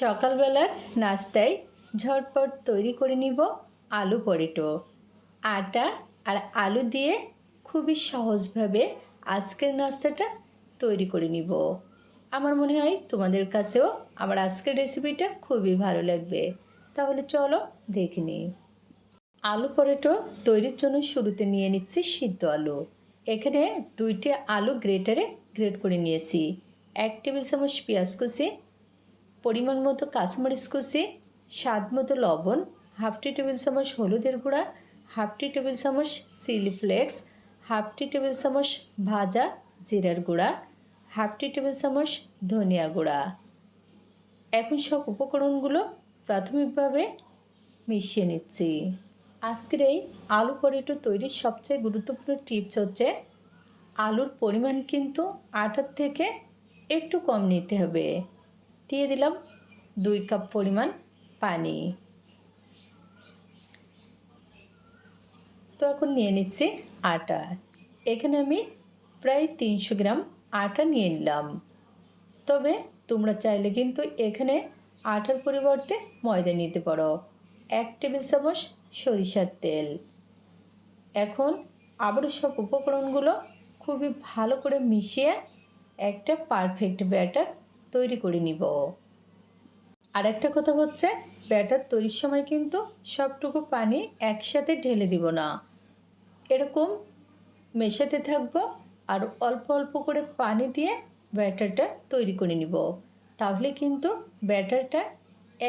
সকালবেলার নাস্তায় ঝটপট তৈরি করে নিব আলু পরেটো। আটা আর আলু দিয়ে খুবই সহজভাবে আজকের নাস্তাটা তৈরি করে নিব। আমার মনে হয় তোমাদের কাছেও আমার আজকের রেসিপিটা খুবই ভালো লাগবে। তাহলে চলো দেখে নিই। আলু পরেটো তৈরির জন্য শুরুতে নিয়ে নিচ্ছি সিদ্ধ আলু। এখানে দুইটি আলু গ্রেটারে গ্রেট করে নিয়েছি। এক টেবিল চামচ পেঁয়াজ কুচি পরিমাণ মতো কাঁচামরিচ কুচি স্বাদ মতো লবণ, হাফ টি টেবিল চামচ হলুদের গুঁড়া, হাফ টি টেবিল চামচ chili flakes, half tea table চামচ ভাজা জিরার গুঁড়া, হাফ টি টেবিল চামচ ধনিয়া গুঁড়া। এখন সব উপকরণগুলো প্রাথমিকভাবে মিশিয়ে নিচ্ছি। আজকের এই আলু পরেটো তৈরির সবচেয়ে গুরুত্বপূর্ণ টিপস হচ্ছে, আলুর পরিমাণ কিন্তু আটার থেকে একটু কম নিতে হবে। দিয়ে দিলাম দুই কাপ পরিমাণ পানি। তো এখন নিয়ে নিচ্ছি আটা। এখানে আমি প্রায় তিনশো গ্রাম আটা নিয়ে নিলাম। তবে তোমরা চাইলে কিন্তু এখানে আটার পরিবর্তে ময়দা নিতে পারো। এক টেবিল চামচ সরিষার তেল। এখন আবার সব উপকরণগুলো খুবই ভালো করে মিশিয়ে একটা পারফেক্ট ব্যাটার তৈরি করে নিব। আর একটা কথা হচ্ছে, ব্যাটার তৈরির সময় কিন্তু সবটুকু পানি একসাথে ঢেলে দিব না। এরকম মেশাতে থাকব আর অল্প অল্প করে পানি দিয়ে ব্যাটারটা তৈরি করে নিব। তাহলে কিন্তু ব্যাটারটা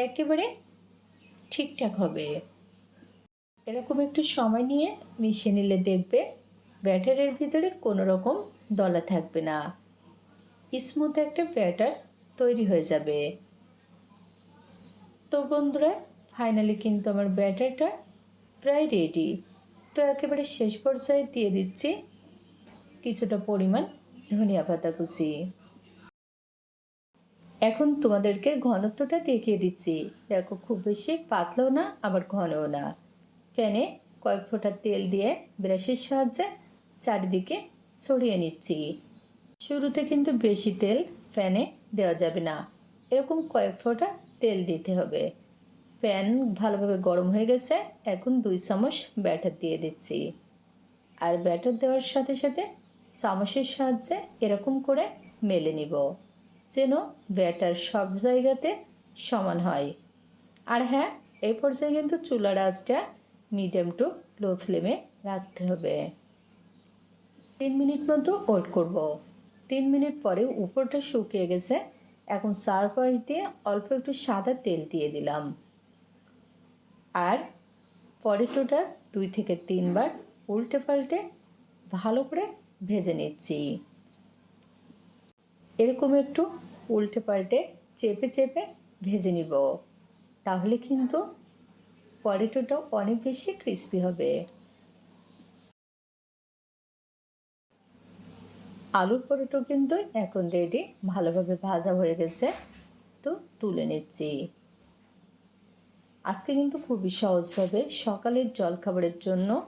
একেবারে ঠিকঠাক হবে। এরকম একটু সময় নিয়ে মিশিয়ে নিলে দেখবে ব্যাটারের ভিতরে কোনো রকম দলা থাকবে না। স্মুথ একটা ব্যাটার তৈরি হয়ে যাবে। তো বন্ধুরা ফাইনালি কিন্তু আমার ব্যাটারটা প্রায় রেডি তো একেবারে শেষ পর্যায়ে দিয়ে দিচ্ছি কিছুটা পরিমাণ ধনিয়া পাতা কুচি। এখন তোমাদেরকে ঘনত্বটা দেখিয়ে দিচ্ছি। দেখো, খুব বেশি পাতলাও না, আবার ঘনও না। প্যানে কয়েক ফোঁটা তেল দিয়ে ব্রাশের সাহায্যে চারিদিকে ছড়িয়ে নিচ্ছি। শুরুতে কিন্তু বেশি তেল প্যানে দেওয়া যাবে না। এরকম কয়েক ফোঁটা তেল দিতে হবে। প্যান ভালোভাবে গরম হয়ে গেছে, এখন দুই চামচ ব্যাটার দিয়ে দিচ্ছি। আর ব্যাটার দেওয়ার সাথে সাথে চামচের সাহায্যে এরকম করে মেলে নিব, যেন ব্যাটার সব জায়গাতে সমান হয়। আর হ্যাঁ এই পর্যায়ে কিন্তু চুলার আঁচটা মিডিয়াম টু লো ফ্লেমে রাখতে হবে। তিন মিনিট মতো ওয়েট করব। তিন মিনিট পরে উপরটা শুকিয়ে গেছে। এখন চারপাশ দিয়ে অল্প একটু সাদা তেল দিয়ে দিলাম। আর পটেটোটা দুই থেকে তিনবার উল্টে পাল্টে ভালো করে ভেজে নিচ্ছি। এরকম একটু উল্টে পাল্টে চেপে চেপে ভেজে নিব। তাহলে কিন্তু পটেটোটা অনেক বেশি ক্রিস্পি হবে। আলুর পরোটো কিন্তু এখন রেডি ভালোভাবে ভাজা হয়ে গেছে। তো তুলে নিচ্ছি। আজকে কিন্তু খুবই সহজভাবে সকালের জলখাবারের জন্য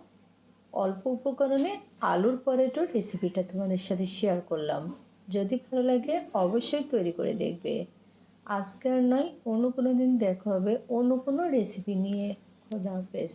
অল্প উপকরণে আলুর পরেটোর রেসিপিটা তোমাদের সাথে শেয়ার করলাম। যদি ভালো লাগে অবশ্যই তৈরি করে দেখবে। আজকে আর নয়, অন্য কোনো দিন দেখা হবে অন্য কোনো রেসিপি নিয়ে। খোদা হাফেজ।